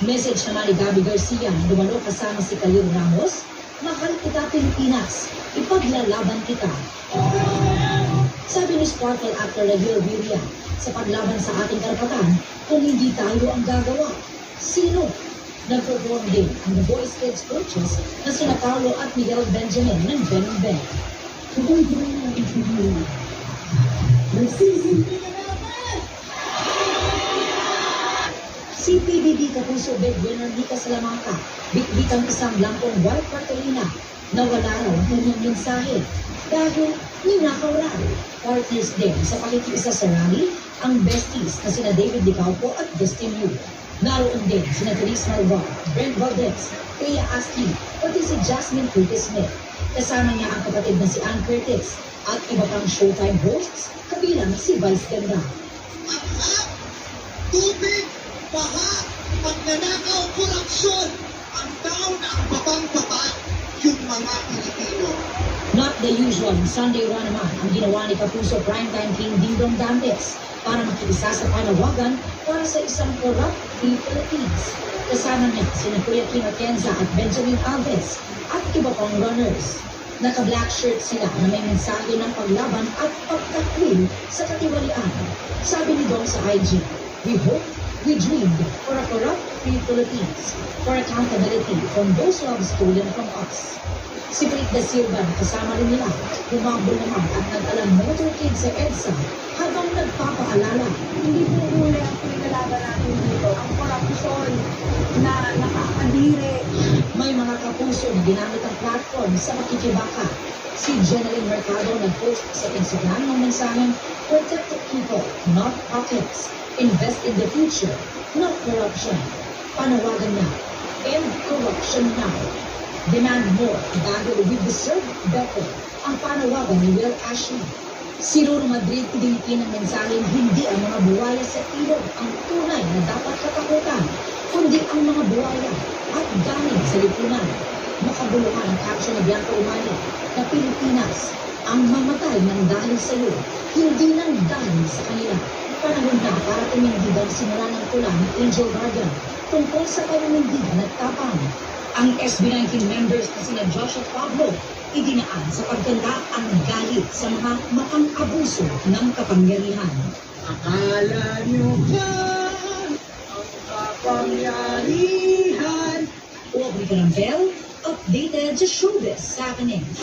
Message naman ni Gabby Garcia dumalo kasama si Kalil Ramos, Mahal kita Pilipinas, ipaglalaban kita. Sabi ni Sparkle actor Rahil Viria, sa paglaban sa ating karapatan, kung hindi tayo ang gagawa, sino? Nag-perform din ang The Boys Kids coaches na sina Paolo at Miguel Benjamin ng Venom Ben. Kapag gawin natin sa buhay, nagsisimpi na Si PBB Kapuso Big Winner Nika Salamanca, bitbit ang isang blankong white cartolina na wala raw ang kanyang mensahe dahil ninakaw raw. Partners din sa pakikiisa sa rally ang besties na sina David Dicaupo at Justin Yu. Naroon din sina Therese Malvar, Brent Valdez, Kuya Asti, pati si Jasmine Curtis Smith. Kasama niya ang kapatid na si Ann Curtis at iba pang showtime hosts kabilang si Vice Ganda. At tubig, baha, pagnanakaw, korupsyon, ang down ang babang-baba yung mga Pilipino. Not the usual Sunday run naman ang ginawa ni Kapuso Primetime King Dingdong Dantes para makiisa sa panawagan para sa isang corrupt free Philippines. Kasama niya sina Kuya King Atienza at Benjamin Alves at iba pang runners. Naka-black shirt sila na may mensahe ng paglaban at pagtakwil sa katiwalian. Sabi ni Dong sa IG, We hope, we dreamed for a corrupt free Philippines, for accountability from those who have stolen from us. Si Brit Da Silva kasama rin nila, humabol naman at nag-alang motorcade sa EDSA habang nagpapaalala. hindi po huli ang pinagalaban natin dito. Ang korupsyon na nakakadiri. May mga kapuso na ginamit ang platform sa makikibaka. Si Jeneline Mercado nag-post sa Instagram ng mensaheng, Protect the people, not pockets. Invest in the future, not corruption. Panawagan na, end corruption now. Demand more dahil we deserve better. Ang panawagan ni Will Ashley. Si Ruro Madrid idinitin ang mensaheng hindi ang mga buwaya sa ilog ang tunay na dapat katakutan, kundi ang mga buwaya at galing sa lipunan. Makabuluhan ang caption ni Bianca Umali na Pilipinas ang mamatay ng dahil sa iyo, hindi ng dahil sa kanila. Panahon na para tumindig ang simula ng tula ni Angel Gargan tungkol sa paninindigan at tapang. Ang SB19 members na sina Josh at Pablo idinaan sa pagkanta ang galit sa mga makang-abuso ng kapangyarihan. Akala nyo ba ang kapangyarihan? Aubrey Carampel, updated sa showbiz happenings.